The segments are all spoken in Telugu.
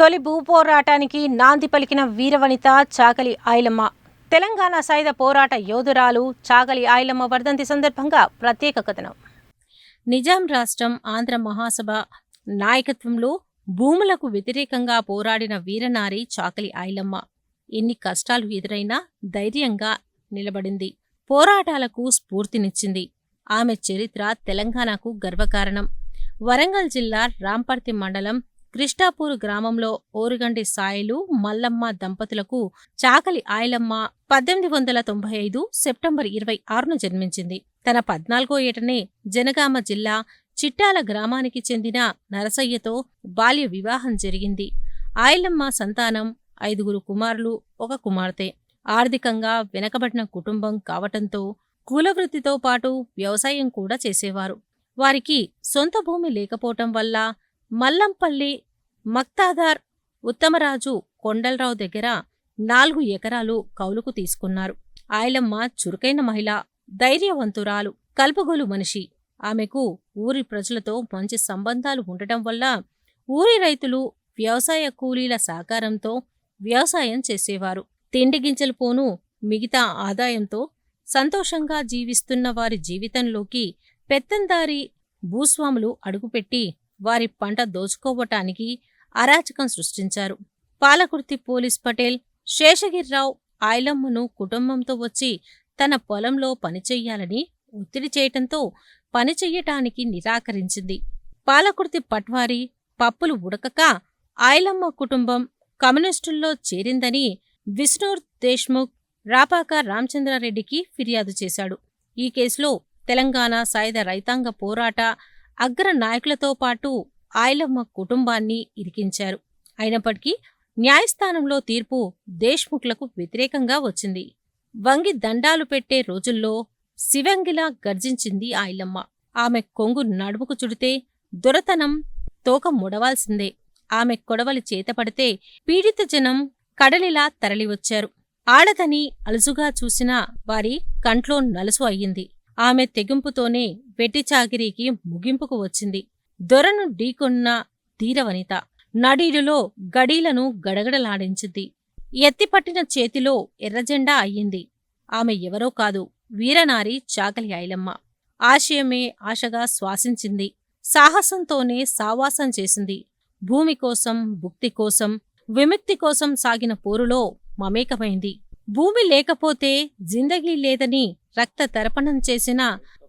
తొలి భూపోరాటానికి నాంది పలికిన వీరవనిత చాకలి ఆయలమ్మ. తెలంగాణ సాయుధ పోరాట యోధురాలు చాకలి ఆయలమ్మ వర్ధంతి సందర్భంగా ప్రత్యేక కథనం. నిజాం రాష్ట్రం ఆంధ్ర మహాసభ నాయకత్వంలో భూములకు వ్యతిరేకంగా పోరాడిన వీరనారి చాకలి ఆయలమ్మ. ఎన్ని కష్టాలు ఎదురైనా ధైర్యంగా నిలబడింది. పోరాటాలకు స్ఫూర్తినిచ్చింది. ఆమె చరిత్ర తెలంగాణకు గర్వకారణం. వరంగల్ జిల్లా రాంపర్తి మండలం కృష్ణాపూర్ గ్రామంలో ఓరుగండి సాయిలు మల్లమ్మ దంపతులకు చాకలి ఆయలమ్మ పద్దెనిమిది వందల తొంభై ఐదు సెప్టెంబర్ ఇరవై ఆరున జన్మించింది. తన పద్నాలుగో ఏటనే జనగామ జిల్లా చిట్టాల గ్రామానికి చెందిన నరసయ్యతో బాల్య వివాహం జరిగింది. ఆయలమ్మ సంతానం ఐదుగురు కుమారులు ఒక కుమార్తె. ఆర్థికంగా వెనకబడిన కుటుంబం కావటంతో కులవృత్తితో పాటు వ్యవసాయం కూడా చేసేవారు. వారికి సొంత భూమి లేకపోవటం వల్ల మల్లంపల్లి మక్తాదార్ ఉత్తమరాజు కొండలరావు దగ్గర నాలుగు ఎకరాలు కౌలుకు తీసుకున్నారు. ఆయలమ్మ చురుకైన మహిళ ధైర్యవంతురాలు కల్పగోలు మనిషి. ఆమెకు ఊరి ప్రజలతో మంచి సంబంధాలు ఉండటం వల్ల ఊరి రైతులు వ్యవసాయ కూలీల సహకారంతో వ్యవసాయం చేసేవారు. తిండి గింజలు పోను మిగతా ఆదాయంతో సంతోషంగా జీవిస్తున్న వారి జీవితంలోకి పెత్తందారి భూస్వాములు అడుగుపెట్టి వారి పంట దోచుకోవటానికి అరాచకం సృష్టించారు. పాలకుర్తి పోలీస్ పటేల్ శేషగిరిరావు ఆయలమ్మను కుటుంబంతో వచ్చి తన పొలంలో పనిచెయ్యాలని ఒత్తిడి చేయటంతో పనిచెయ్యటానికి నిరాకరించింది. పాలకుర్తి పట్వారి పప్పులు ఉడకక ఆయలమ్మ కుటుంబం కమ్యూనిస్టుల్లో చేరిందని విష్ణూర్ దేశ్ముఖ్ రాపాక రామచంద్రారెడ్డికి ఫిర్యాదు చేశాడు. ఈ కేసులో తెలంగాణ సాయుధ రైతాంగ పోరాట అగ్ర నాయకులతో పాటు ఆయలమ్మ కుటుంబాన్ని ఇరికించారు. అయినప్పటికీ న్యాయస్థానంలో తీర్పు దేశ్ముఖ్లకు వ్యతిరేకంగా వచ్చింది. వంగి దండాలు పెట్టే రోజుల్లో శివంగిలా గర్జించింది ఆయలమ్మ. ఆమె కొంగు నడుముకు చుడితే దొరతనం తోక ముడవాల్సిందే. ఆమె కొడవలి చేతపడితే పీడిత జనం కడలిలా తరలివచ్చారు. ఆడదని అలుసుగా చూసిన వారి కంట్లో నలుసు అయ్యింది. ఆమె తెగింపుతోనే వెట్టిచాకిరీకి ముగింపుకు వచ్చింది. దొరను ఢీకొన్న ధీరవనిత నడీడులో గడీలను గడగడలాడించింది. ఎత్తిపట్టిన చేతిలో ఎర్రజెండా అయ్యింది. ఆమె ఎవరో కాదు వీరనారి చాకలి ఐలమ్మ. ఆశయమే ఆశగా శ్వాసించింది. సాహసంతోనే సావాసం చేసింది. భూమి కోసం భుక్తి కోసం విముక్తి కోసం సాగిన పోరులో మమేకమైంది. భూమి లేకపోతే జిందగీ లేదని రక్త తర్పణం చేసిన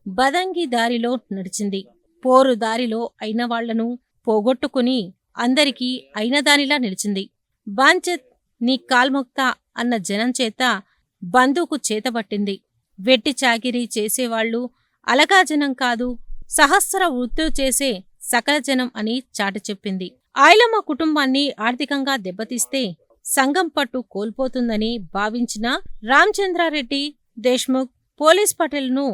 బదంగి దారిలో నడిచింది. పోరు దారిలో అయిన వాళ్ళను పోగొట్టుకుని అందరికీ అయినదానిలా నిలిచింది. బాంచెత్ నీ కాల్ముక్త అన్న జనం చేత బందూకు చేతబట్టింది. వెట్టి చాకిరీ చేసేవాళ్ళు అలగా జనం కాదు సహస్ర వృత్తులు చేసే సకల జనం అని చాటి చెప్పింది. ఆయలమ్మ కుటుంబాన్ని ఆర్థికంగా దెబ్బతీస్తే సంఘం పట్టు కోల్పోతుందని భావించిన రామచంద్రారెడ్డి దేశ్ముఖ్ పోలీస్ పటేల్ను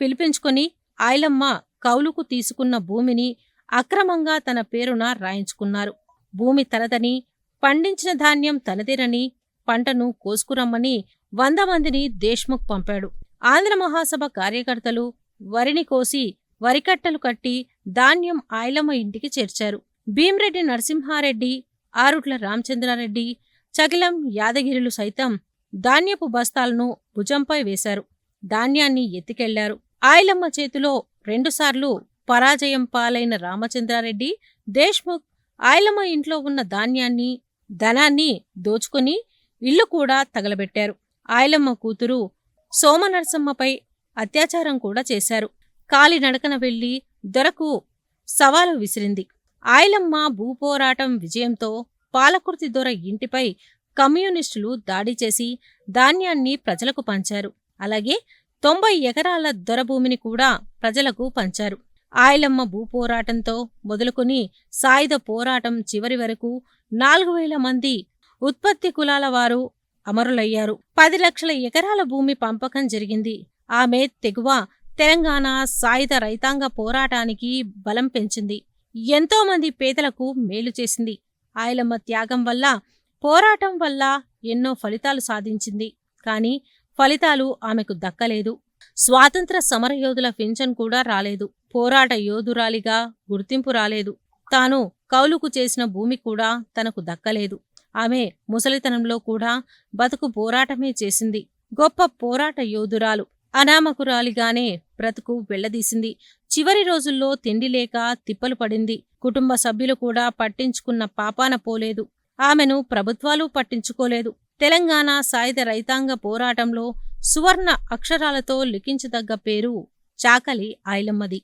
పిలిపించుకొని ఆయలమ్మ కౌలుకు తీసుకున్న భూమిని అక్రమంగా తన పేరున రాయించుకున్నారు. భూమి తనదని పండించిన ధాన్యం తనదేనని పంటను కోసుకురమ్మని వంద మందిని దేశ్ముఖ్ పంపాడు. ఆంధ్ర మహాసభ కార్యకర్తలు వరిని కోసి వరికట్టలు కట్టి ధాన్యం ఆయలమ్మ ఇంటికి చేర్చారు. భీమరెడ్డి నరసింహారెడ్డి ఆరుట్ల రామచంద్రారెడ్డి చకిలం యాదగిరిలు సైతం ధాన్యపు బస్తాలను భుజంపై వేశారు. ధాన్యాన్ని ఎత్తికెళ్ళారు. ఆయలమ్మ చేతిలో రెండుసార్లు పరాజయం పాలైన రామచంద్రారెడ్డి దేశ్ముఖ్ ఆయలమ్మ ఇంట్లో ఉన్న ధాన్యాన్ని ధనాన్ని దోచుకుని ఇల్లు కూడా తగలబెట్టారు. ఆయలమ్మ కూతురు సోమనరసమ్మపై అత్యాచారం కూడా చేశారు. కాలినడకన వెళ్ళి దొరకు సవాలు విసిరింది. ఆయలమ్మ భూపోరాటం విజయంతో పాలకుర్తి దొర ఇంటిపై కమ్యూనిస్టులు దాడి చేసి ధాన్యాన్ని ప్రజలకు పంచారు. అలాగే తొంభై ఎకరాల దొరభూమిని కూడా ప్రజలకు పంచారు. ఆయలమ్మ భూపోరాటంతో మొదలుకొని సాయుధ పోరాటం చివరి వరకు నాలుగు వేల మంది ఉత్పత్తి కులాల వారు అమరులయ్యారు. పది లక్షల ఎకరాల భూమి పంపకం జరిగింది. ఆమె తెగువ తెలంగాణ సాయుధ రైతాంగ పోరాటానికి బలం పెంచింది. ఎంతోమంది పేదలకు మేలు చేసింది. ఆయలమ్మ త్యాగం వల్ల పోరాటం వల్ల ఎన్నో ఫలితాలు సాధించింది. కానీ ఫలితాలు ఆమెకు దక్కలేదు. స్వాతంత్ర సమరయోధుల పింఛన్ కూడా రాలేదు. పోరాట యోధురాలిగా గుర్తింపు రాలేదు. తాను కౌలుకు చేసిన భూమి కూడా తనకు దక్కలేదు. ఆమె ముసలితనంలో కూడా బతుకు పోరాటమే చేసింది. గొప్ప పోరాట యోధురాలు అనామకురాలిగానే బ్రతుకు వెళ్ళదీసింది. చివరి రోజుల్లో తిండి లేక తిప్పలు పడింది. కుటుంబ సభ్యులు కూడా పట్టించుకున్న పాపాన పోలేదు. ఆమెను ప్రభుత్వాలు పట్టించుకోలేదు. తెలంగాణ సాయుధ రైతాంగ పోరాటంలో సువర్ణ అక్షరాలతో లిఖించదగ్గ పేరు చాకలి ఐలమ్మది.